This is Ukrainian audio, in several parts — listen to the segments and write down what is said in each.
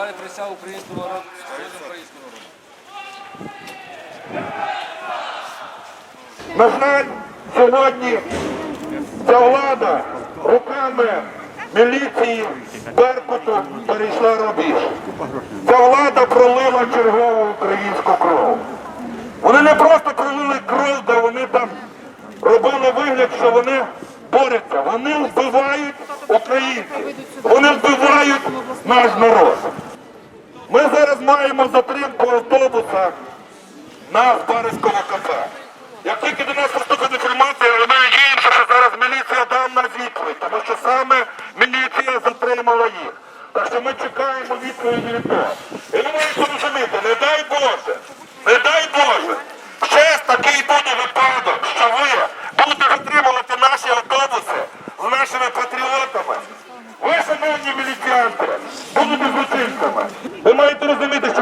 давали присягу українському народу. На жаль, сьогодні ця влада руками міліції Беркуту перейшла рубіж. Ця влада пролила чергову українську кров. Вони не просто пролили кров, де вони там робили вигляд, що вони борються. Вони вбивають українців, вони вбивають наш народ. Ми зараз маємо затримку автобуса на Бариському кафе. Як тільки до нас поступить інформація, ми надіємося, що зараз міліція дам на відповідь, тому що саме міліція затримала їх. Так що ми чекаємо відповіді від того.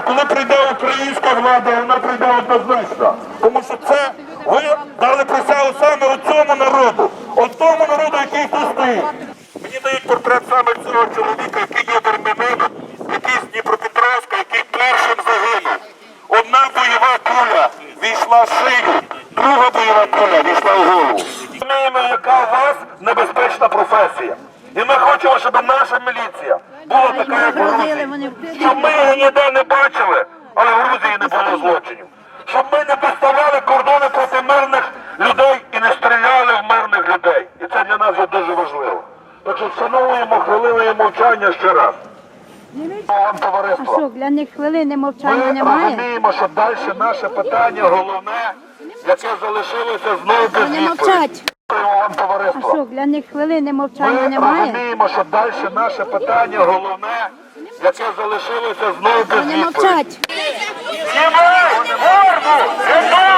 Коли прийде українська влада, вона прийде однозначно. Тому що це ви дали присягу саме цьому народу, от тому народу, який тут стоїть. Мені дають портрет саме цього чоловіка, який є вермянином, який з Дніпропетровська, який першим загинув. Одна бойова куля війшла в шию, друга бойова куля війшла в голову. Розуміємо, яка у вас небезпечна професія. І ми хочемо, щоб наша міліція була така, як в Грузії. Щоб ми її ніде не бачили, але в Грузії не було злочинів. Щоб ми не поставляли кордони проти мирних людей і не стріляли в мирних людей. І це для нас є дуже важливо. Так що вшановуємо хвилиною мовчання ще раз. Вам А товариство. що, для них хвилини мовчання немає. Ми розуміємо, що далі наше питання головне, яке залишилося знову без відповіді. А що, для них хвилини мовчання Ми немає? розуміємо, що далі наше питання головне, яке залишилося знову без Вони мовчать. Знімай! Горбу! Рятуй!